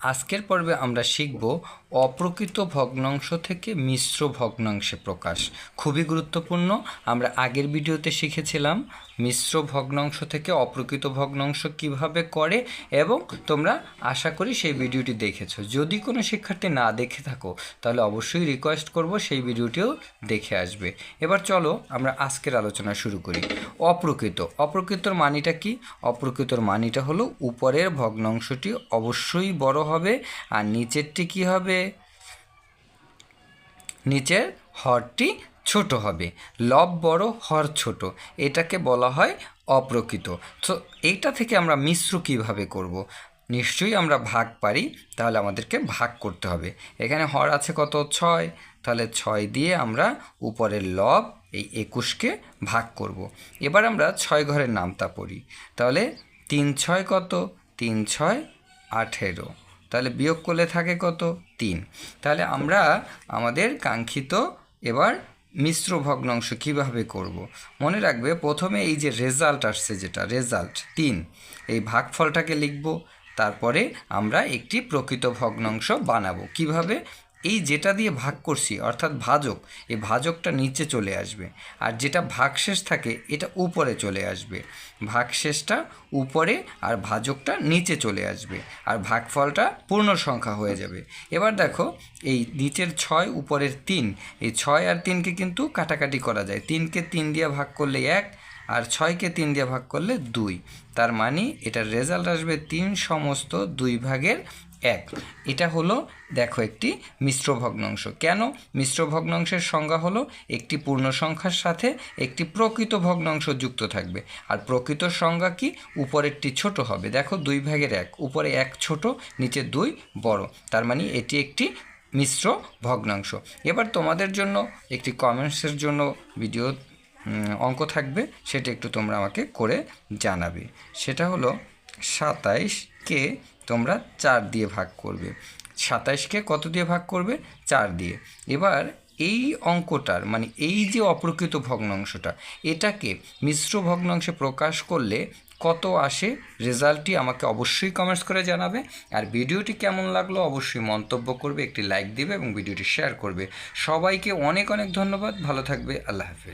আজকের পর্বে আমরা শিখব অপ্রকৃত ভগ্নাংশ থেকে মিশ্র ভগ্নাংশে প্রকাশ। খুবই গুরুত্বপূর্ণ। আমরা আগের ভিডিওতে শিখেছিলাম মিশ্র ভগ্নাংশ থেকে অপ্রকৃত ভগ্নাংশ কীভাবে করে এবং তোমরা আশা করি সেই ভিডিওটি দেখেছ। যদি কোনো শিক্ষার্থী না দেখে থাকো, তাহলে অবশ্যই রিকোয়েস্ট করব সেই ভিডিওটিও দেখে আসবে। এবার চলো আমরা আজকের আলোচনা শুরু করি। অপ্রকৃত। অপ্রকৃতর মানিটা কি? অপ্রকৃতর মানিটা হলো উপরের ভগ্নাংশটি অবশ্যই বড় হবে আর নিচেরটি কি হবে? নিচের হরটি ছোট হবে, লব বড়, হর ছোট। এটাকে বলা হয় অপ্রকৃত। তো এইটা থেকে আমরা মিশ্র কীভাবে করব। নিশ্চয়ই আমরা ভাগ পারি, তাহলে আমাদেরকে ভাগ করতে হবে। এখানে হর আছে কত? ছয়। তাহলে ছয় দিয়ে আমরা উপরের লব, এই একুশকে ভাগ করব। এবার আমরা ছয় ঘরের নামতা পড়ি। তাহলে তিন ছয় কত? তিন ছয় আঠেরো। তাহলে বিয়োগ করলে থাকে কত? তিন। তাহলে আমরা আমাদের কাঙ্ক্ষিত এবার মিশ্র ভগ্নাংশ কীভাবে করব। মনে রাখবে প্রথমে এই যে রেজাল্ট আসছে যেটা রেজাল্ট তিন। এই ভাগফলটাকে লিখব, তারপরে আমরা একটি প্রকৃত ভগ্নাংশ বানাবো। কীভাবে? এই যেটা দিয়ে ভাগ করছি, অর্থাৎ ভাজক, এই ভাজকটা নিচে চলে আসবে। আর যেটা ভাগশেষ থাকে, এটা উপরে চলে আসবে। ভাগশেষটা উপরে আর ভাজকটা নিচে চলে আসবে। আর ভাগফলটা পূর্ণ সংখ্যা হয়ে যাবে। এবার দেখো, এই নিচের ছয়, উপরের তিন। এই ছয় আর তিনকে কিন্তু কাটাকাটি করা যায়। তিনকে তিন দিয়ে ভাগ করলে এক আর ছয়কে তিন দিয়ে ভাগ করলে দুই। তার মানে এটার রেজাল্ট আসবে তিন সমস্ত দুই ভাগের এক। এটা হলো, দেখো একটি মিশ্র ভগ্নাংশ। কেন? মিশ্র ভগ্নাংশের সংজ্ঞা হলো একটি পূর্ণ সংখ্যার সাথে একটি প্রকৃত ভগ্নাংশ যুক্ত থাকবে। আর প্রকৃত সংজ্ঞা কি? উপরেরটি ছোট হবে। দেখো দুই ভাগের এক। উপরে এক ছোট, নিচে দুই বড়। তার মানে এটি একটি মিশ্র ভগ্নাংশ। এবার তোমাদের জন্য, একটি কমেন্টসের জন্য ভিডিও অঙ্ক থাকবে, সেটা একটু তোমরা আমাকে করে জানাবে। সেটা হলো সাতাইশকে তোমরা চার দিয়ে ভাগ করবে। সাতাইশকে কত দিয়ে ভাগ করবে? চার দিয়ে। এবার এই অঙ্কটার মানে এই যে অপ্রকৃত ভগ্নাংশটা, এটাকে মিশ্র ভগ্নাংশে প্রকাশ করলে কত আসে? রেজাল্টটি আমাকে অবশ্যই কমেন্টস করে জানাবে। আর ভিডিওটি কেমন লাগল অবশ্যই মন্তব্য করবে, একটি লাইক দিবে এবং ভিডিওটি শেয়ার করবে। সবাইকে অনেক অনেক ধন্যবাদ, ভালো থাকবে, আল্লাহ হাফেজ।